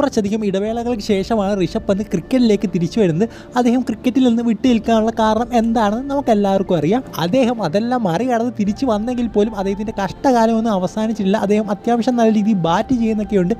കുറച്ചധികം ഇടവേളകൾക്ക് ശേഷമാണ് ഋഷഭ് പന്ത് ക്രിക്കറ്റിലേക്ക് തിരിച്ചു വരുന്നത്. അദ്ദേഹം ക്രിക്കറ്റിൽ നിന്ന് വിട്ടു നിൽക്കാനുള്ള കാരണം എന്താണെന്ന് നമുക്ക് എല്ലാവർക്കും അറിയാം. അദ്ദേഹം അതെല്ലാം മറികടന്ന് തിരിച്ചു വന്നെങ്കിൽ പോലും അദ്ദേഹത്തിന്റെ കഷ്ടകാലമൊന്നും അവസാനിച്ചിട്ടില്ല. അദ്ദേഹം അത്യാവശ്യം നല്ല രീതിയിൽ ബാറ്റ് ചെയ്യുന്നൊക്കെയുണ്ട്.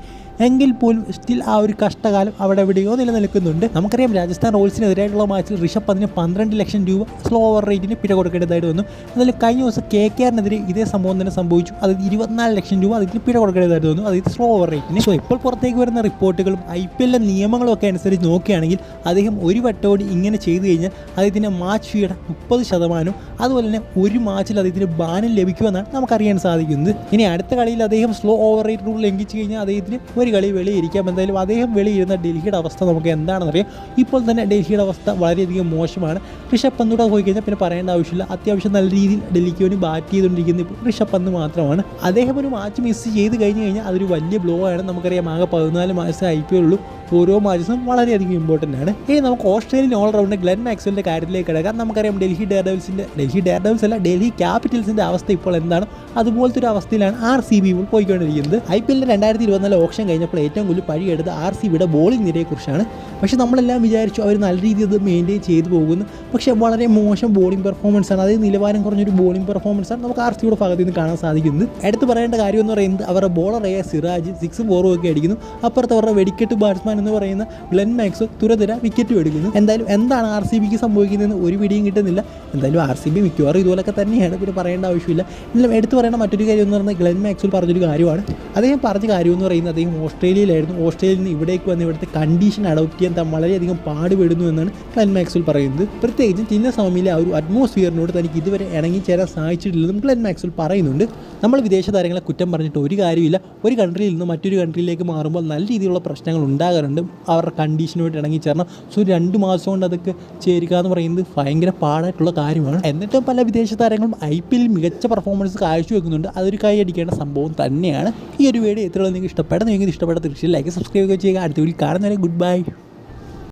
എങ്കിൽ പോലും സ്റ്റിൽ ആ ഒരു കഷ്ടകാലം അവിടെ എവിടെയോ നിലനിൽക്കുന്നുണ്ട്. നമുക്കറിയാം രാജസ്ഥാൻ റോയൽസിനെതിരായിട്ടുള്ള മാച്ചിൽ ഋഷഭ് പന്തിന് പന്ത്രണ്ട് ലക്ഷം രൂപ സ്ലോ ഓവർ റേറ്റിന് പിഴ കൊടുക്കേണ്ടതായിട്ട് വന്നു. അതിൽ കഴിഞ്ഞ ദിവസം കെ കെ ആറിനെതിരെ ഇതേ സംഭവം തന്നെ സംഭവിച്ചു. അത് ഇരുപത്തിനാല് ലക്ഷം രൂപ അതിന് പിഴ കൊടുക്കേണ്ടതായിട്ട് വന്നു. അത് സ്ലോ ഓവർ റേറ്റിന് സോ ഇപ്പോൾ പുറത്തേക്ക് വരുന്ന റിപ്പോർട്ടുകളും ഐ പി എല്ലിലെ നിയമങ്ങളും ഒക്കെ അനുസരിച്ച് നോക്കുകയാണെങ്കിൽ അദ്ദേഹം ഒരു വട്ടോടി ഇങ്ങനെ ചെയ്തു കഴിഞ്ഞാൽ അദ്ദേഹത്തിന്റെ മാച്ച് ഫീയുടെ മുപ്പത് ശതമാനവും അതുപോലെ തന്നെ ഒരു മാച്ചിൽ അദ്ദേഹത്തിന് ബാനം ലഭിക്കുമെന്നാണ് നമുക്കറിയാൻ സാധിക്കുന്നത്. ഇനി അടുത്ത കളിയിൽ അദ്ദേഹം സ്ലോ ഓവർ റേറ്റ് റൂൾ ലംഘിച്ചു കഴിഞ്ഞാൽ അദ്ദേഹത്തിന് ഒരു കളി വെളിയിരിക്കാം. എന്തായാലും അദ്ദേഹം വെളിയിരുന്ന ഡൽഹിയുടെ അവസ്ഥ നമുക്ക് എന്താണെന്നറിയാം. ഇപ്പോൾ തന്നെ ഡൽഹിയുടെ അവസ്ഥ വളരെയധികം മോശമാണ്. ഋഷഭ് പന്തൂടെ പോയി കഴിഞ്ഞാൽ പിന്നെ പറയേണ്ട ആവശ്യമില്ല. അത്യാവശ്യം നല്ല രീതിയിൽ ഡൽഹിക്ക് വേണ്ടി ബാറ്റ് ചെയ്തുകൊണ്ടിരിക്കുന്ന ഇപ്പോൾ ഋഷഭ് പന്ത് മാത്രമാണ്. അദ്ദേഹം ഒരു മാച്ച് മിസ് ചെയ്ത് കഴിഞ്ഞ് കഴിഞ്ഞാൽ അതൊരു വലിയ ബ്ലോ ആണ്. നമുക്കറിയാം ആകെ പതിനാല് മാസം ഐ പി ഉള്ളൂ ഓരോ മാച്ചസും വളരെയധികം ഇമ്പോർട്ടന്റ് ആണ്. ഈ നമുക്ക് ഓസ്ട്രേലിയൻ ഓൾറൗണ്ടർ ഗ്ലെൻ മാക്സ്വലിന്റെ കാര്യത്തിലേക്ക് കിടക്കാം. നമുക്കറിയാം ഡൽഹി ഡെയർ ഡെവിൾസിന്റെ ഡൽഹി ഡെയർ ഡെവിൾസ് അല്ല ഡൽഹി ക്യാപിറ്റൽസിന്റെ അവസ്ഥ ഇപ്പോൾ എന്താണ്? അതുപോലത്തെ ഒരു അവസ്ഥയിലാണ് ആർ സി ബി ഇപ്പോൾ പോയിക്കൊണ്ടിരിക്കുന്നത്. ഐ പി എല്ലിന്റെ രണ്ടായിരത്തി ഇരുപത്തിനാല് ഓപ്ഷൻ കഴിഞ്ഞപ്പോൾ ഏറ്റവും കൂടുതൽ പഴിയെടുത്ത് ആർ സി ബിയുടെ ബോളിംഗ് നിരയെക്കുറിച്ചാണ്. പക്ഷേ നമ്മളെല്ലാം വിചാരിച്ചു അവർ നല്ല രീതിയിൽ അത് മെയിന്റെയിൻ ചെയ്തു പോകുന്നു. പക്ഷേ വളരെ മോശം ബോളിംഗ് പെർഫോമൻസ് ആണ്. അതായത് നിലവാരം കുറഞ്ഞൊരു ബോളിംഗ് പെർഫോമൻസ് ആണ് നമുക്ക് ആർ സിയുടെ ഭാഗത്ത് നിന്ന് കാണാൻ സാധിക്കുന്നത്. എടുത്ത് പറയേണ്ട കാര്യം എന്ന് പറയുന്നത് അവരുടെ ബോളറായ സിറാജ് സിക്സും ഫോറും ഒക്കെ അടിക്കുന്നു. അപ്പുറത്ത് അവരുടെ വെടിക്കെട്ട് ബാറ്റ്സ്മാൻ എന്ന് പറയുന്ന ഗ്ലെൻ മാക്സ് തുരതുര വിക്കറ്റ് എടുക്കുന്നു എന്തായാലും എന്താണ് ആർ സി ബിക്ക് സംഭവിക്കുന്നതെന്ന് ഒരു പിടിയും കിട്ടുന്നില്ല. എന്തായാലും ആർ സി ബി മിക്കവാറും ഇതുപോലൊക്കെ തന്നെയാണ്. പിന്നെ പറയേണ്ട ആവശ്യമില്ല. എല്ലാം എടുത്തു പറയേണ്ട മറ്റൊരു കാര്യം എന്ന് പറയുന്നത് ഗ്ലെൻ മാക്സിൽ പറഞ്ഞൊരു കാര്യമാണ്. അദ്ദേഹം പറഞ്ഞ കാര്യം എന്ന് പറയുന്നത് അദ്ദേഹം ഓസ്ട്രേലിയയിലായിരുന്നു. ഓസ്ട്രേലിയയിൽ നിന്ന് ഇവിടേക്ക് വന്ന് ഇവിടുത്തെ കണ്ടീഷൻ അഡോപ്റ്റ് ചെയ്യാൻ താൻ വളരെയധികം പാടുപെടുന്നു എന്നാണ് ഗ്ലെൻ മാക്സിൽ പറയുന്നത്. പ്രത്യേകിച്ചും ചിന്നസ്വാമിയിലെ ആ ഒരു അറ്റ്മോസ്ഫിയറിനോട് തനിക്ക് ഇതുവരെ ഇണങ്ങി ഇണങ്ങിച്ചേരാൻ സാധിച്ചിട്ടില്ലെന്നും ഗ്ലെൻ മാക്സിൽ പറയുന്നുണ്ട്. നമ്മൾ വിദേശ താരങ്ങളെ കുറ്റം പറഞ്ഞിട്ട് ഒരു കാര്യമില്ല. ഒരു കൺട്രിയിൽ നിന്ന് മറ്റൊരു കൺട്രിയിലേക്ക് മാറുമ്പോൾ നല്ല രീതിയിലുള്ള പ്രശ്നങ്ങൾ ഉണ്ടാകാറുണ്ട്. അവരുടെ കണ്ടീഷനുമായിട്ട് ഇണങ്ങിച്ചേരണം. സോ രണ്ട് മാസം കൊണ്ട് അതൊക്കെ ചേരുക എന്ന് പറയുന്നത് ഭയങ്കര പാടായിട്ടുള്ള കാര്യമാണ്. എന്നിട്ടും പല വിദേശ താരങ്ങളും ഐ പി എല്ലിൽ മികച്ച പെർഫോമൻസ് കാഴ്ചവെക്കുന്നുണ്ട് അതൊരു കൈ അടിക്കേണ്ട സംഭവം തന്നെയാണ്. ഈ ഒരു വീഡിയോ എത്രയുള്ള നിങ്ങൾക്ക് ഇഷ്ടപ്പെടുന്നു നിങ്ങൾക്ക് ഇഷ്ടപ്പെട്ട തീർച്ചയായും ലൈക്ക് സബ്സ്ക്രൈബ് ചെയ്യുക. അടുത്ത വീട്ടിൽ കാണുന്നവരെ ഗുഡ് ബൈ